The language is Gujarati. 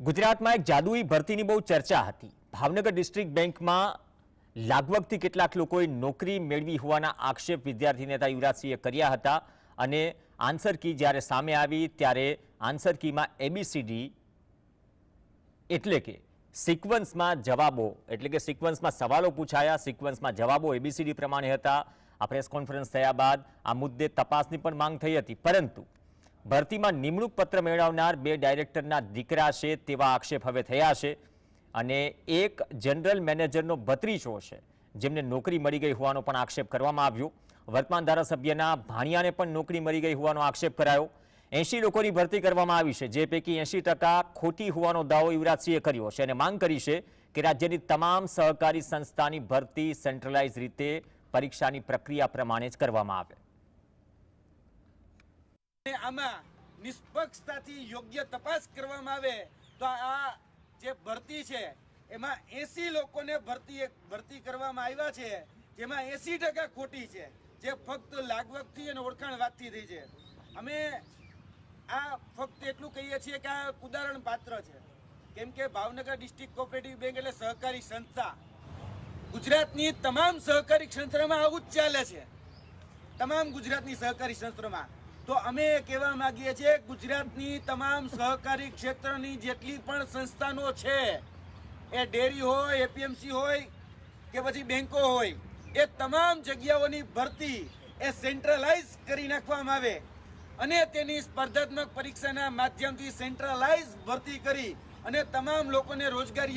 ગુજરાતમાં એક જાદુઈ ભરતીની બહુ ચર્ચા હતી. ભાવનગર ડિસ્ટ્રિક્ટ બેંકમાં લાગવગથી કેટલાક લોકોએ નોકરી મેળવી હોવાના આક્ષેપ વિદ્યાર્થી નેતા યુવરાજસિંહે કર્યા હતા અને આન્સર કી જ્યારે સામે આવી ત્યારે આન્સર કીમાં એબીસીડી એટલે કે સિક્વન્સમાં જવાબો, એટલે કે સિક્વન્સમાં સવાલો પૂછાયા, સિક્વન્સમાં જવાબો એબીસીડી પ્રમાણે હતા. આ પ્રેસ કોન્ફરન્સ થયા બાદ આ મુદ્દે તપાસની પણ માંગ થઈ હતી. પરંતુ ભરતીમાં નિમણૂક પત્ર મેળવનાર બે ડાયરેક્ટરના દીકરા છે તેવા આક્ષેપ હવે થયા છે અને એક જનરલ મેનેજરનો ભત્રીજો છે, જેમને નોકરી મળી ગઈ હોવાનો પણ આક્ષેપ કરવામાં આવ્યો. વર્તમાન ધારાસભ્યના ભાણિયાને પણ નોકરી મળી ગઈ હોવાનો આક્ષેપ કરાયો. એંશી લોકોની ભરતી કરવામાં આવી છે, જે પૈકી એંશી ખોટી હોવાનો દાવો યુવરાજસિંહે કર્યો છે અને માંગ કરી છે કે રાજ્યની તમામ સહકારી સંસ્થાની ભરતી સેન્ટ્રલાઇઝ રીતે પરીક્ષાની પ્રક્રિયા પ્રમાણે જ કરવામાં આવે. આમાં નિષ્પક્ષતાથી યોગ્ય તપાસ કરવામાં આવે તો આ જે ભરતી છે, એમાં એસી લોકોને ભરતી ભરતી કરવામાં આવ્યા છે, જેમાં એસી ટકા ખોટી છે, જે ફક્ત લાગવગથી અને ઓળખાણ વાતથી થઈ છે. અમે આ ફક્ત એટલું કહીએ છીએ કે આ ઉદાહરણ પાત્ર છે. કેમ કે ભાવનગર ડિસ્ટ્રિક્ટ કોઓપરેટિવ બેંક એટલે સહકારી સંસ્થા. ગુજરાતની તમામ સહકારી સંસ્થામાં આવું જ ચાલે છે. તમામ ગુજરાતની સહકારી સંસ્થામાં તો અમે કહેવા માંગીએ છીએ, ગુજરાતની તમામ સહકારી ક્ષેત્રની જેટલી પણ સંસ્થાનો છે, એ ડેરી હોય, એપીએમસી હોય, કે પછી બેંકો હોય, એ તમામ જગ્યાઓની ભરતી એ સેન્ટ્રલાઇઝ કરી નાખવામાં આવે અને તેની સ્પર્ધાત્મક પરીક્ષાના માધ્યમથી સેન્ટ્રલાઇઝ ભરતી કરી અને તમામ લોકોને રોજગારી